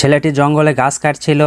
ছেলেটি জঙ্গলে গাছ কাটছিল।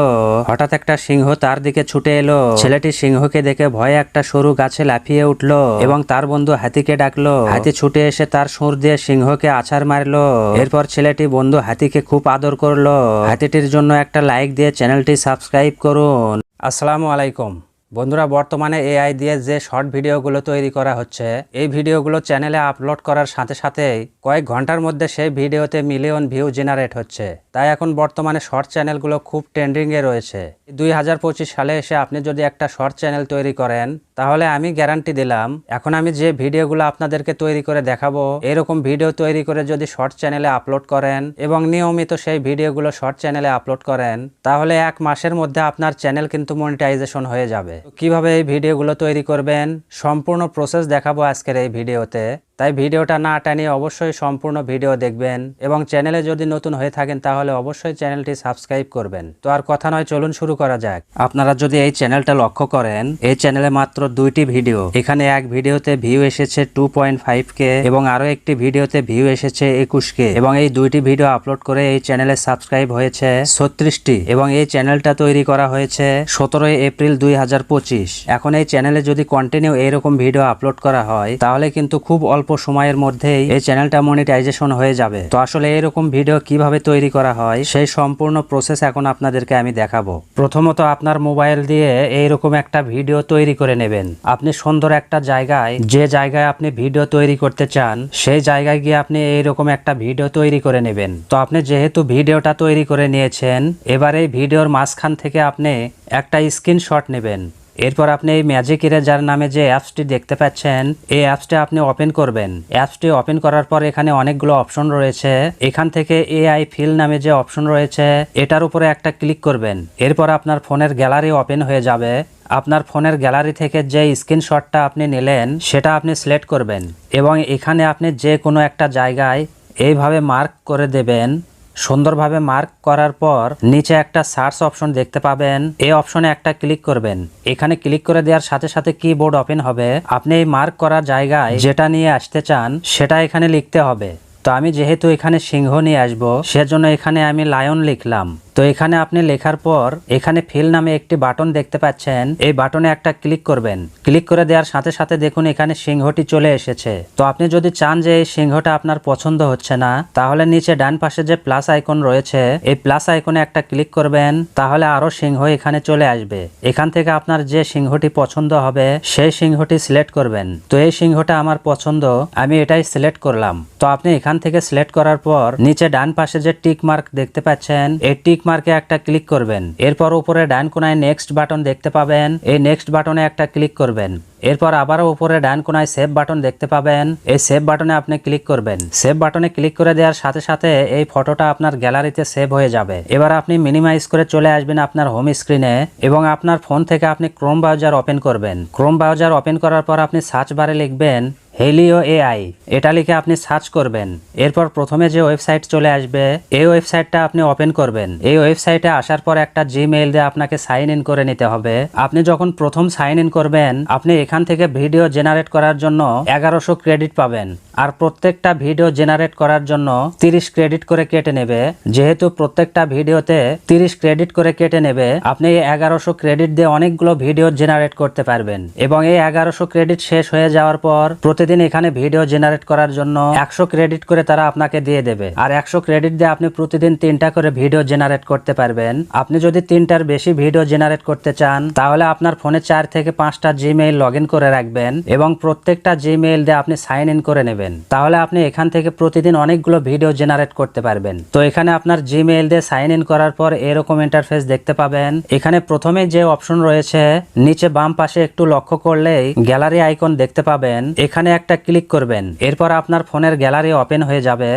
হঠাৎ একটা সিংহ তার দিকে ছুটে এলো। ছেলেটি সিংহকে দেখে ভয়ে একটা সরু গাছে লাফিয়ে উঠল এবং তার বন্ধু হাতিকে ডাকলো। হাতি ছুটে এসে তার সুর দিয়ে সিংহকে আছাড় মারলো। এরপর ছেলেটি বন্ধু হাতিকে খুব আদর করল। হাতিটির জন্য একটা লাইক দিয়ে চ্যানেলটি সাবস্ক্রাইব করুন। আসসালামু আলাইকুম। বন্ধুরা, বর্তমানে এআই দিয়ে যে শর্ট ভিডিওগুলো তৈরি করা হচ্ছে, এই ভিডিওগুলো চ্যানেলে আপলোড করার সাথে সাথেই কয়েক ঘণ্টার মধ্যে সেই ভিডিওতে মিলিয়ন ভিউ জেনারেট হচ্ছে। তাই এখন বর্তমানে শর্ট চ্যানেলগুলো খুব ট্রেন্ডিংয়ে রয়েছে। দুই হাজার পঁচিশ সালে এসে আপনি যদি একটা শর্ট চ্যানেল তৈরি করেন, তাহলে আমি গ্যারান্টি দিলাম, এখন আমি যে ভিডিওগুলো আপনাদেরকে তৈরি করে দেখাবো, এরকম ভিডিও তৈরি করে যদি শর্ট চ্যানেলে আপলোড করেন এবং নিয়মিত সেই ভিডিওগুলো শর্ট চ্যানেলে আপলোড করেন, তাহলে এক মাসের মধ্যে আপনার চ্যানেল কিন্তু মনিটাইজেশন হয়ে যাবে। কীভাবে এই ভিডিওগুলো তৈরি করবেন সম্পূর্ণ প্রসেস দেখাবো আজকের এই ভিডিওতে। তাই ভিডিওটা না টানিয়ে অবশ্যই সম্পূর্ণ ভিডিও দেখবেন এবং চ্যানেলে যদি নতুন হয়ে থাকেন তাহলে অবশ্যই চ্যানেলটি সাবস্ক্রাইব করবেন। তো আর কথা নয়, চলুন শুরু করা যাক। আপনারা যদি এই চ্যানেলটা লক্ষ্য করেন, এই চ্যানেলে মাত্র দুইটি ভিডিও। এখানে এক ভিডিওতে ভিউ এসেছে টু পয়েন্ট কে এবং আরও একটি ভিডিওতে ভিউ এসেছে একুশ কে এবং এই দুইটি ভিডিও আপলোড করে এই চ্যানেলে সাবস্ক্রাইব হয়েছে ছত্রিশটি এবং এই চ্যানেলটা তৈরি করা হয়েছে সতেরোই এপ্রিল দুই হাজার পঁচিশ। এখন এই চ্যানেলে যদি কন্টিনিউ এইরকম ভিডিও আপলোড করা হয়, তাহলে কিন্তু খুব অল্প সময়ের মধ্যেই এই চ্যানেলটা মনিটাইজেশন হয়ে যাবে। তো আসলে এরকম ভিডিও কীভাবে তৈরি করা হয়, সেই সম্পূর্ণ প্রসেস এখন আপনাদেরকে আমি দেখাবো। প্রথমত আপনার মোবাইল দিয়ে এইরকম একটা ভিডিও তৈরি করে নেবেন। আপনি সুন্দর একটা জায়গায়, যে জায়গায় আপনি ভিডিও তৈরি করতে চান, সেই জায়গায় গিয়ে আপনি এইরকম একটা ভিডিও তৈরি করে নেবেন। তো আপনি যেহেতু ভিডিওটা তৈরি করে নিয়েছেন, এবার এই ভিডিওর মাঝখান থেকে আপনি একটা স্ক্রিনশট নেবেন। এরপর আপনি এই ম্যাজিক ইরেজার নামে যে অ্যাপসটি দেখতে পাচ্ছেন, এই অ্যাপসটি আপনি ওপেন করবেন। অ্যাপসটি ওপেন করার পর এখানে অনেকগুলো অপশন রয়েছে। এখান থেকে এআই ফিল নামে যে অপশন রয়েছে, এটার উপরে একটা ক্লিক করবেন। এরপর আপনার ফোনের গ্যালারি ওপেন হয়ে যাবে। আপনার ফোনের গ্যালারি থেকে যে স্ক্রিনশটটা আপনি নিলেন, সেটা আপনি সিলেক্ট করবেন এবং এখানে আপনি যে কোনো একটা জায়গায় এইভাবে মার্ক করে দেবেন। সুন্দরভাবে মার্ক করার পর নিচে একটা সার্চ অপশন দেখতে পাবেন। এই অপশনে একটা ক্লিক করবেন। এখানে ক্লিক করে দেওয়ার সাথে সাথে কিবোর্ড ওপেন হবে। আপনি এই মার্ক করা জায়গায় যেটা নিয়ে আসতে চান, সেটা এখানে লিখতে হবে। তো আমি যেহেতু এখানে সিংহ নিয়ে আসব, সেজন্য এখানে আমি লায়ন লিখলাম। তো এখানে আপনি লেখার পর এখানে ফিল নামে একটি বাটন দেখতে পাচ্ছেন। এই বাটনে একটা ক্লিক করবেন। ক্লিক করে দেওয়ার সাথে সাথে দেখুন এখানে সিংহটি চলে এসেছে। তো আপনি যদি চান যে এই সিংহটা আপনার পছন্দ হচ্ছে না, তাহলে নিচে ডান পাশে যে প্লাস আইকন রয়েছে, এই প্লাস আইকনে একটা ক্লিক করবেন, তাহলে আরও সিংহ এখানে চলে আসবে। এখান থেকে আপনার যে সিংহটি পছন্দ হবে, সেই সিংহটি সিলেক্ট করবেন। তো এই সিংহটা আমার পছন্দ, আমি এটাই সিলেক্ট করলাম। তো আপনি এখান থেকে সিলেক্ট করার পর নিচে ডান পাশে যে টিক মার্ক দেখতে পাচ্ছেন, এই টিক মার্কে একটা ক্লিক করবেন। এরপর উপরে ডান কোনায় নেক্সট বাটন দেখতে পাবেন। এই নেক্সট বাটনে একটা ক্লিক করবেন। এরপর আবারও উপরে ডান কোনায় সেভ বাটন দেখতে পাবেন। এই সেভ বাটনে আপনি ক্লিক করবেন। সেভ বাটনে ক্লিক করে দেওয়ার সাথে সাথে এই ফটোটা আপনার গ্যালারিতে সেভ হয়ে যাবে। এবার আপনি মিনিমাইজ করে চলে আসবেন আপনার হোম স্ক্রিনে এবং আপনার ফোন থেকে আপনি ক্রোম ব্রাউজার ওপেন করবেন। ক্রোম ব্রাউজার ওপেন করার পর আপনি সার্চ বারে লিখবেন হেলিও এআই এটা লিখে আপনি সার্চ করবেন। এরপর প্রথমে যে ওয়েবসাইট চলে আসবে, এই ওয়েবসাইটটা আপনি ওপেন করবেন। এই ওয়েবসাইটে আসার পর একটা জিমেইল দিয়ে আপনাকে সাইন ইন করে নিতে হবে। আপনি যখন প্রথম সাইন ইন করবেন, আপনি এখান থেকে ভিডিও জেনারেট করার জন্য এগারোশো ক্রেডিট পাবেন। আর প্রত্যেকটা ভিডিও জেনারেট করার জন্য তিরিশ ক্রেডিট করে কেটে নেবে। যেহেতু প্রত্যেকটা ভিডিওতে তিরিশ ক্রেডিট করে কেটে নেবে, আপনি এই এগারোশো ক্রেডিট দিয়ে অনেকগুলো ভিডিও জেনারেট করতে পারবেন। এবং এই এগারোশো ক্রেডিট শেষ হয়ে যাওয়ার পর প্রতিদিন এখানে ভিডিও জেনারেট করার জন্য একশো ক্রেডিট করে তারা আপনাকে দিয়ে দেবে। আর একশো ক্রেডিট দিয়ে আপনি প্রতিদিন তিনটা করে ভিডিও জেনারেট করতে পারবেন। আপনি যদি তিনটার বেশি ভিডিও জেনারেট করতে চান, তাহলে আপনার ফোনে চার থেকে পাঁচটা জিমেইল লগ করে রাখবেন এবং প্রত্যেকটা জিমেইল দিয়ে আপনি সাইন ইন করে নেবেন। তাহলে আপনি এখান থেকে প্রতিদিন অনেকগুলো ভিডিও জেনারেট করতে পারবেন। তো এখানে আপনার জিমেইল দিয়ে সাইন ইন করার পর এরকম ইন্টারফেস দেখতে পাবেন। এখানে প্রথমে যে অপশন রয়েছে, নিচে বাম পাশে একটু লক্ষ্য করলেই গ্যালারি আইকন দেখতে পাবেন। এখানে একটা ক্লিক করবেন। এরপর আপনার ফোনের গ্যালারি ওপেন হয়ে যাবে।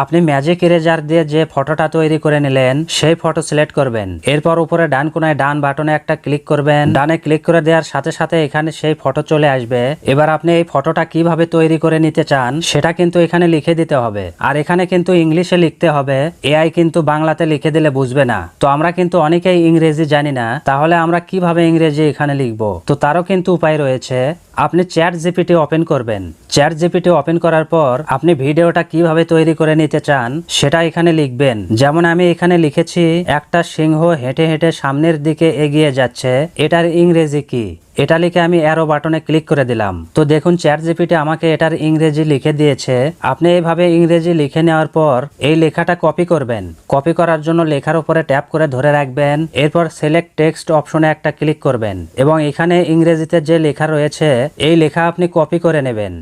আপনি ম্যাজিক ইরেজার দিয়ে যে ফটোটা তৈরি করে নিলেন, সেই ফটো সিলেক্ট করবেন। এরপর উপরে ডান কোনায় ডান বাটনে একটা ক্লিক করবেন। ডানে ক্লিক করে দেওয়ার সাথে সাথে এখানে সেই ফটো চলে আসবে। এবার আপনি এই ফটোটা কীভাবে তৈরি করে নিতে চান, সেটা কিন্তু এখানে লিখে দিতে হবে। আর এখানে কিন্তু ইংলিশে লিখতে হবে এআই কিন্তু বাংলাতে লিখে দিলে বুঝবে না। তো আমরা কিন্তু অনেকেই ইংরেজি জানি না, তাহলে আমরা কীভাবে ইংরেজি এখানে লিখব? তো তারও কিন্তু উপায় রয়েছে। আপনি চ্যাট জিপিটি ওপেন করবেন। চ্যাট জিপিটি ওপেন করার পর আপনি ভিডিওটা কীভাবে তৈরি করে নিতে চান, সেটা এখানে লিখবেন। যেমন আমি এখানে লিখেছি, একটা সিংহ হেঁটে হেঁটে সামনের দিকে এগিয়ে যাচ্ছে, এটার ইংরেজি কি? এটা লিখে আমি অ্যারো বাটনে ক্লিক করে দিলাম। তো দেখুন চ্যাট জিপিটি আমাকে এটার ইংরেজি লিখে দিয়েছে। আপনি এইভাবে ইংরেজি লিখে নেওয়ার পর, এই লেখাটা কপি করবেন। কপি করার জন্য লেখার উপরে ট্যাপ করে ধরে রাখবেন। এরপর সিলেক্ট টেক্সট অপশনে একটা ক্লিক করবেন। এবং এখানে ইংরেজিতে যে লেখা রয়েছে, এই লেখা আপনি কপি করে নেবেন।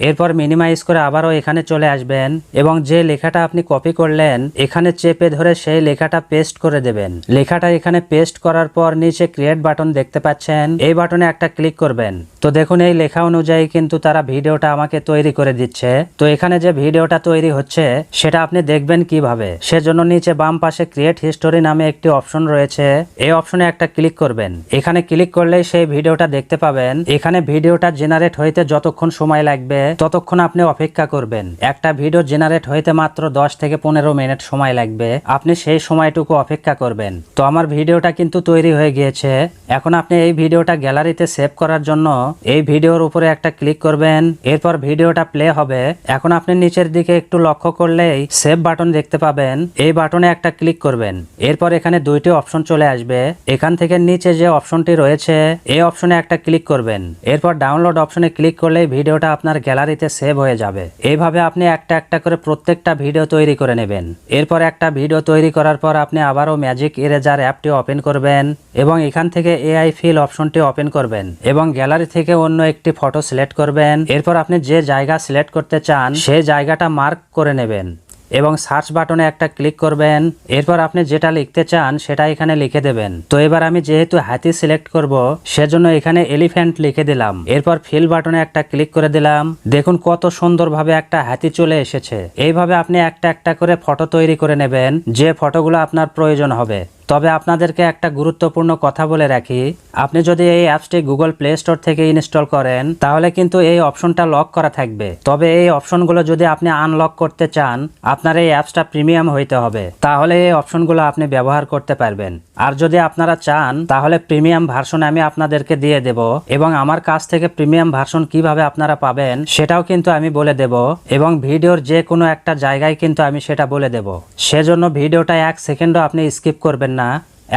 এরপর মিনিমাইজ করে আবারও এখানে চলে আসবেন এবং যে লেখাটা আপনি কপি করলেন, এখানে চেপে ধরে সেই লেখাটা পেস্ট করে দেবেন। লেখাটা এখানে পেস্ট করার পর নিচে ক্রিয়েট বাটন দেখতে পাচ্ছেন। এই বাটনে একটা ক্লিক করবেন। তো দেখুন, এই লেখা অনুযায়ী কিন্তু তারা ভিডিওটা আমাকে তৈরি করে দিচ্ছে। তো এখানে যে ভিডিওটা তৈরি হচ্ছে, সেটা আপনি দেখবেন কীভাবে? সেজন্য নিচে বাম পাশে ক্রিয়েট হিস্টোরি নামে একটি অপশন রয়েছে। এই অপশনে একটা ক্লিক করবেন। এখানে ক্লিক করলেই সেই ভিডিওটা দেখতে পাবেন। এখানে ভিডিওটা জেনারেট হইতে যতক্ষণ সময় লাগবে ততক্ষণ আপনি অপেক্ষা করবেন। একটা ভিডিও জেনারেট হইতে মাত্র দশ থেকে পনেরো মিনিট সময় লাগবে। আপনি সেই সময়টুকু অপেক্ষা করবেন। তো আমার ভিডিওটা কিন্তু তৈরি হয়ে গিয়েছে। এখন আপনি এই ভিডিওটা গ্যালারিতে সেভ করার জন্য এই ভিডিওর উপরে একটা ক্লিক করবেন। এরপর ভিডিওটা প্লে হবে। এখন আপনি নিচের দিকে একটু লক্ষ্য করলেই সেভ বাটন দেখতে পাবেন। এই বাটনে একটা ক্লিক করবেন। এরপর এখানে দুইটি অপশন চলে আসবে। এখান থেকে নিচে যে অপশনটি রয়েছে, এই অপশনে একটা ক্লিক করবেন। এরপর ডাউনলোড অপশনে ক্লিক করলেই ভিডিওটা আপনার গ্যালারিতে সেভ হয়ে যাবে। এইভাবে আপনি একটা একটা করে প্রত্যেকটা ভিডিও তৈরি করে নেবেন। এরপর একটা ভিডিও তৈরি করার পর আপনি আবারও ম্যাজিক ইরেজার অ্যাপটি ওপেন করবেন এবং এখান থেকে এআই ফিল অপশনটি ওপেন করবেন এবং গ্যালারি থেকে অন্য একটি ফটো সিলেক্ট করবেন। এরপর আপনি যে জায়গা সিলেক্ট করতে চান, সেই জায়গাটা মার্ক করে নেবেন। এবং সার্চ বাটনে একটা ক্লিক করবেন। এরপর আপনি যেটা লিখতে চান সেটা এখানে লিখে দেবেন। তো এবার আমি যেহেতু হাতি সিলেক্ট করব, সেজন্য এখানে এলিফ্যান্ট লিখে দিলাম। এরপর ফিল বাটনে একটা ক্লিক করে দিলাম। দেখুন কত সুন্দরভাবে একটা হাতি চলে এসেছে। এইভাবে আপনি একটা একটা করে ফটো তৈরি করে নেবেন, যে ফটোগুলো আপনার প্রয়োজন হবে। তবে আপনাদেরকে একটা গুরুত্বপূর্ণ কথা বলে রাখি। আপনি যদি এই অ্যাপসটি গুগল প্লে স্টোর থেকে ইনস্টল করেন, তাহলে কিন্তু এই অপশনটা লক করা থাকবে। তবে এই অপশনগুলো যদি আপনি আনলক করতে চান, আপনার এই অ্যাপসটা প্রিমিয়াম হইতে হবে। তাহলে এই অপশনগুলো আপনি ব্যবহার করতে পারবেন। আর যদি আপনারা চান, তাহলে প্রিমিয়াম ভার্সন আমি আপনাদেরকে দিয়ে দেব এবং আমার কাছ থেকে প্রিমিয়াম ভার্সন কীভাবে আপনারা পাবেন, সেটাও কিন্তু আমি বলে দেব এবং ভিডিওর যে কোনো একটা জায়গায় কিন্তু আমি সেটা বলে দেব। সেজন্য ভিডিওটা এক সেকেন্ডও আপনি স্কিপ করবেন না।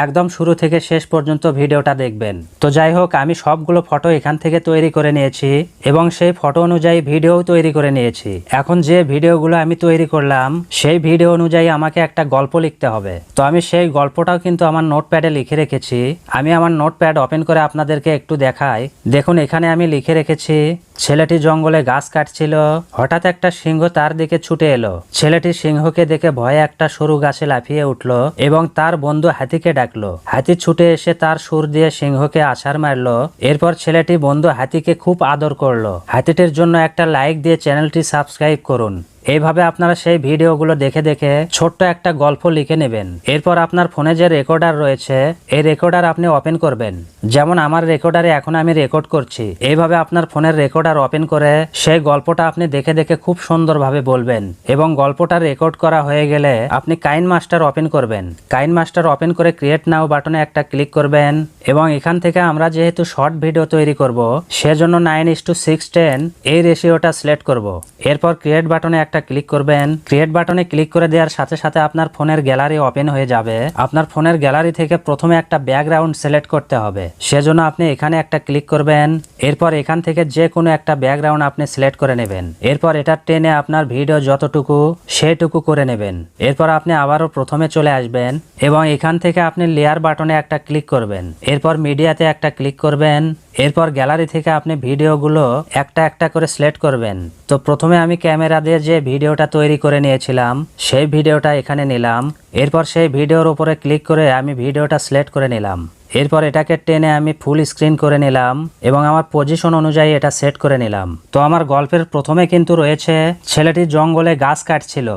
একদম শুরু থেকে শেষ পর্যন্ত ভিডিওটা দেখবেন। তো যাই হোক, আমি সবগুলো ফটো এখান থেকে তৈরি করে নিয়েছি এবং সেই ফটো অনুযায়ী ভিডিও তৈরি করে নিয়েছি। এখন যে ভিডিওগুলো আমি তৈরি করলাম, সেই ভিডিও অনুযায়ী আমাকে একটা গল্প লিখতে হবে। তো আমি সেই গল্পটাও কিন্তু আমার নোটপ্যাডে লিখে রেখেছি। আমি আমার নোটপ্যাড ওপেন করে আপনাদেরকে একটু দেখাই। দেখুন, এখানে আমি লিখে রেখেছি ছেলেটি জঙ্গলে গাছ কাটছিল, হঠাৎ একটা সিংহ তার দিকে ছুটে এলো। ছেলেটি সিংহকে দেখে ভয়ে একটা সরু গাছে লাফিয়ে উঠল এবং তার বন্ধু হাতিকে ডাকলো। হাতি ছুটে এসে তার সুর দিয়ে সিংহকে আছাড় মারল। এরপর ছেলেটি বন্ধু হাতিকে খুব আদর করল। হাতিটির জন্য একটা লাইক দিয়ে চ্যানেলটি সাবস্ক্রাইব করুন। এইভাবে আপনারা সেই ভিডিওগুলো দেখে দেখে ছোট্ট একটা গল্প লিখে নেবেন। এরপর আপনার ফোনে যে রেকর্ডার রয়েছে, এই রেকর্ডার আপনি ওপেন করবেন। যেমন আমার রেকর্ডারে এখন আমি রেকর্ড করছি। এইভাবে আপনার ফোনের রেকর্ডার ওপেন করে সেই গল্পটা আপনি দেখে দেখে খুব সুন্দরভাবে বলবেন এবং গল্পটা রেকর্ড করা হয়ে গেলে আপনি কাইন মাস্টার ওপেন করবেন। কাইন মাস্টার ওপেন করে ক্রিয়েট নাও বাটনে একটা ক্লিক করবেন এবং এখান থেকে আমরা যেহেতু শর্ট ভিডিও তৈরি করব, সেজন্য nine is to sixteen এই রেশিওটা সিলেক্ট করব। এরপর ক্রিয়েট বাটনে ক্লিক করবেন। ক্রিয়েট বাটনে ক্লিক করে দেওয়ার সাথে সাথে আপনার ফোনের গ্যালারি ওপেন হয়ে যাবে। আপনার ফোনের গ্যালারি থেকে প্রথমে একটা ব্যাকগ্রাউন্ড সিলেক্ট করতে হবে। সেজন্য আপনি এখানে একটা ক্লিক করবেন। এরপর এখান থেকে যে কোনো একটা ব্যাকগ্রাউন্ড আপনি সিলেক্ট করে নেবেন। এরপর এটা টেনে আপনার ভিডিও যতটুকু, সেটুকু করে নেবেন। এরপর আপনি আবারও প্রথমে চলে আসবেন এবং এখান থেকে আপনি লেয়ার বাটনে একটা ক্লিক করবেন। এরপর মিডিয়াতে একটা ক্লিক করবেন। এরপর গ্যালারি থেকে আপনি ভিডিওগুলো একটা একটা করে সিলেক্ট করবেন। তো প্রথমে আমি ক্যামেরা দিয়ে যে ভিডিওটা তৈরি করে নিয়েছিলাম, সেই ভিডিওটা এখানে নিলাম। এরপর সেই ভিডিওর উপরে ক্লিক করে আমি ভিডিওটা সিলেক্ট করে নিলাম। এরপর এটাকে টেনে আমি ফুল স্ক্রিন করে নিলাম এবং আমার পজিশন অনুযায়ী এটা সেট করে নিলাম। তো আমার গল্পের প্রথমে কিন্তু রয়েছে ছেলেটি জঙ্গলে গাছ কাটছিল।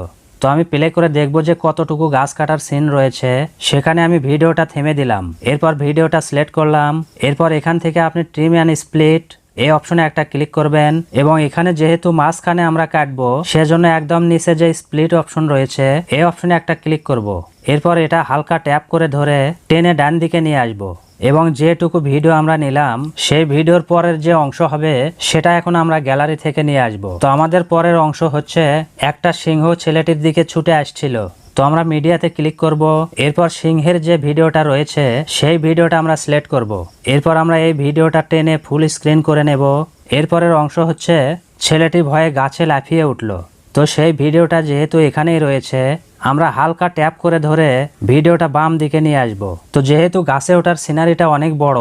তো আমি প্লে করে দেখব যে কতটুকু গাছ কাটার সিন রয়েছে। সেখানে আমি ভিডিওটা থেমে দিলাম। এরপর ভিডিওটা সিলেক্ট করলাম। এরপর এখান থেকে আপনি ট্রিম অ্যান্ড স্প্লিট এই অপশনে একটা ক্লিক করবেন এবং এখানে যেহেতু মাঝখানে আমরা কাটবো, সেজন্য একদম নিচে যে স্প্লিট অপশন রয়েছে, এই অপশনে একটা ক্লিক করব। এরপর এটা হালকা ট্যাপ করে ধরে টেনে ডান দিকে নিয়ে আসব। এবং যেটুকু ভিডিও আমরা নিলাম, সেই ভিডিওর পরের যে অংশ হবে, সেটা এখন আমরা গ্যালারি থেকে নিয়ে আসব। তো আমাদের পরের অংশ হচ্ছে, একটা সিংহ ছেলেটির দিকে ছুটে আসছিল। তো আমরা মিডিয়াতে ক্লিক করব। এরপর সিংহের যে ভিডিওটা রয়েছে, সেই ভিডিওটা আমরা সিলেক্ট করব। এরপর আমরা এই ভিডিওটা টেনে ফুল স্ক্রিন করে নেব। এরপরের অংশ হচ্ছে, ছেলেটি ভয়ে গাছে লাফিয়ে উঠল। তো সেই ভিডিওটা যেহেতু এখানেই রয়েছে, আমরা হালকা ট্যাপ করে ধরে ভিডিওটা বাম দিকে নিয়ে আসব। তো যেহেতু গাছে ওঠার সিনারিটা অনেক বড়,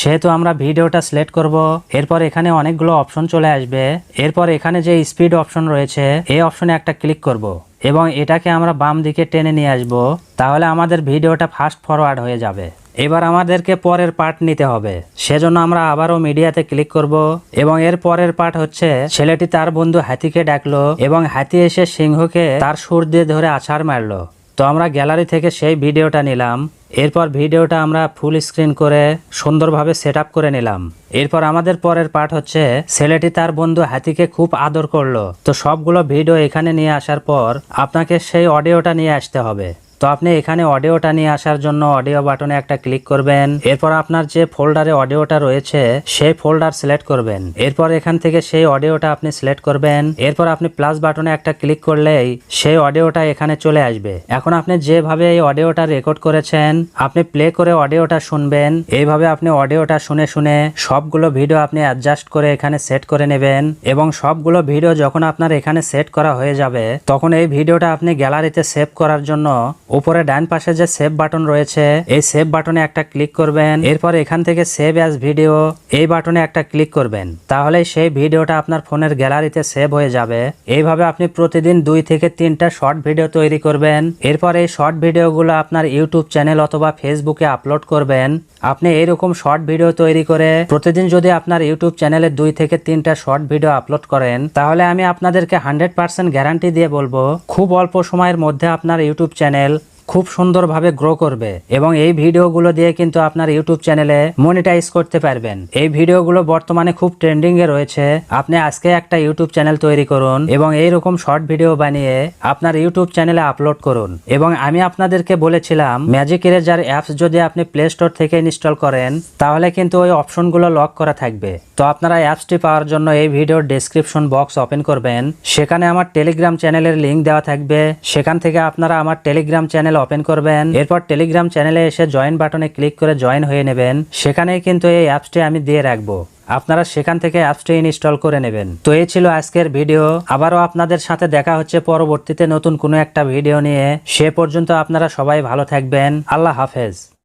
সেহেতু আমরা ভিডিওটা সিলেক্ট করব, এরপর এখানে অনেকগুলো অপশন চলে আসবে। এরপর এখানে যে স্পিড অপশন রয়েছে, এই অপশনে একটা ক্লিক করব এবং এটাকে আমরা বাম দিকে টেনে নিয়ে আসব, তাহলে আমাদের ভিডিওটা ফাস্ট ফরওয়ার্ড হয়ে যাবে। এবার আমাদেরকে পরের পার্ট নিতে হবে। সেজন্য আমরা আবারও মিডিয়াতে ক্লিক করব এবং এর পরের পার্ট হচ্ছে, ছেলেটি তার বন্ধু হাতিকে ডাকলো এবং হাতি এসে সিংহকে তার সুর দিয়ে ধরে আছাড় মারলো। তো আমরা গ্যালারি থেকে সেই ভিডিওটা নিলাম। এরপর ভিডিওটা আমরা ফুল স্ক্রিন করে সুন্দরভাবে সেট করে নিলাম। এরপর আমাদের পরের পার্ট হচ্ছে, ছেলেটি তার বন্ধু হাতিকে খুব আদর করল। তো সবগুলো ভিডিও এখানে নিয়ে আসার পর আপনাকে সেই অডিওটা নিয়ে আসতে হবে। তো আপনি এখানে অডিওটা নিয়ে আসার জন্য অডিও বাটনে একটা ক্লিক করবেন। এরপর আপনার যে ফোল্ডারে অডিওটা রয়েছে, সেই ফোল্ডার সিলেক্ট করবেন। এরপর এখান থেকে সেই অডিওটা আপনি সিলেক্ট করবেন। এরপর আপনি প্লাস বাটনে একটা ক্লিক করলেই সেই অডিওটা এখানে চলে আসবে। এখন আপনি যেভাবে এই অডিওটা রেকর্ড করেছেন, আপনি প্লে করে অডিওটা শুনবেন। এইভাবে আপনি অডিওটা শুনে শুনে সবগুলো ভিডিও আপনি অ্যাডজাস্ট করে এখানে সেট করে নেবেন এবং সবগুলো ভিডিও যখন আপনার এখানে সেট করা হয়ে যাবে, তখন এই ভিডিওটা আপনি গ্যালারিতে সেভ করার জন্য উপরে ডান পাশে যে সেভ বাটন রয়েছে, এই সেভ বাটনে একটা ক্লিক করবেন। এরপর এখান থেকে সেভ অ্যাজ ভিডিও এই বাটনে একটা ক্লিক করবেন। তাহলে সেই ভিডিওটা আপনার ফোনের গ্যালারিতে সেভ হয়ে যাবে। এইভাবে আপনি প্রতিদিন দুই থেকে তিনটা শর্ট ভিডিও তৈরি করবেন। এরপর এই শর্ট ভিডিওগুলো আপনার ইউটিউব চ্যানেল অথবা ফেসবুকে আপলোড করবেন। আপনি এইরকম শর্ট ভিডিও তৈরি করে প্রতিদিন যদি আপনার ইউটিউব চ্যানেলে দুই থেকে তিনটা শর্ট ভিডিও আপলোড করেন, তাহলে আমি আপনাদেরকে হান্ড্রেড পার্সেন্ট গ্যারান্টি দিয়ে বলব, খুব অল্প সময়ের মধ্যে আপনার ইউটিউব চ্যানেল খুব সুন্দরভাবে গ্রো করবে এবং এই ভিডিওগুলো দিয়ে কিন্তু আপনার ইউটিউব চ্যানেলে মনিটাইজ করতে পারবেন। এই ভিডিওগুলো বর্তমানে খুব ট্রেন্ডিং এ রয়েছে। আপনি আজকে একটা ইউটিউব চ্যানেল তৈরি করুন এবং এই রকম শর্ট ভিডিও বানিয়ে আপনার ইউটিউব চ্যানেলে আপলোড করুন। এবং আমি আপনাদেরকে বলেছিলাম ম্যাজিক ইরেজার অ্যাপস যদি আপনি প্লে স্টোর থেকে ইনস্টল করেন, তাহলে কিন্তু ওই অপশনগুলো লক করা থাকবে। তো আপনারা অ্যাপসটি পাওয়ার জন্য এই ভিডিওর ডেসক্রিপশন বক্স ওপেন করবেন। সেখানে আমার টেলিগ্রাম চ্যানেলের লিঙ্ক দেওয়া থাকবে। সেখান থেকে আপনারা আমার টেলিগ্রাম চ্যানেল ওপেন করবেন। এরপর টেলিগ্রাম চ্যানেলে এসে জয়েন বাটনে ক্লিক করে জয়েন হয়ে নেবেন। সেখানেই কিন্তু এই অ্যাপসটি আমি দিয়ে রাখব। আপনারা সেখান থেকে অ্যাপসটি ইনস্টল করে নেবেন। তো এই ছিল আজকের ভিডিও। আবারও আপনাদের সাথে দেখা হচ্ছে পরবর্তীতে নতুন কোনো একটা ভিডিও নিয়ে। সে পর্যন্ত আপনারা সবাই ভালো থাকবেন। আল্লাহ হাফেজ।